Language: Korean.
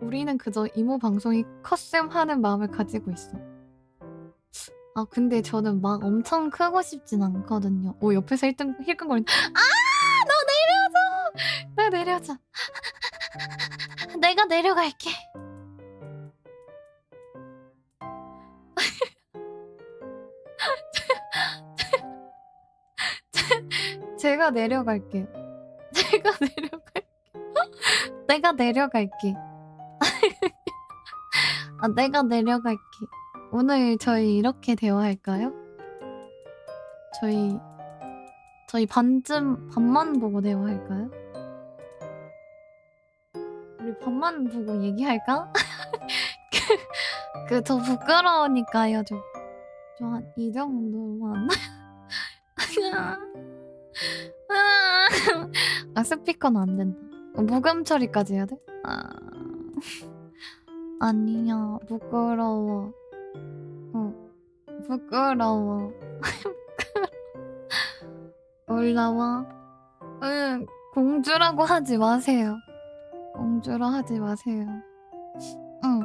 우리는 그저 이모 방송이 컸음 하는 마음을 가지고 있어. 아 근데 저는 막 엄청 크고 싶진 않거든요. 오 옆에서 1등 힐끔거리는 아! 너 내려줘! 나 내려줘. 내가 내려갈게. 제가 내려갈게요. 제가 내려갈게. 내가 내려갈게. 아, 내가 내려갈게. 오늘 저희 이렇게 대화할까요? 저희 저희 반쯤 반만 보고 대화할까요? 우리 반만 보고 얘기할까? 그 저 부끄러우니까요. 저저한 이 정도만. 아 스피커는 안 된다. 어, 무금 처리까지 해야 돼? 아 아니야 부끄러워. 어 부끄러워. 올라와. 응 공주라고 하지 마세요. 공주라 하지 마세요. 응.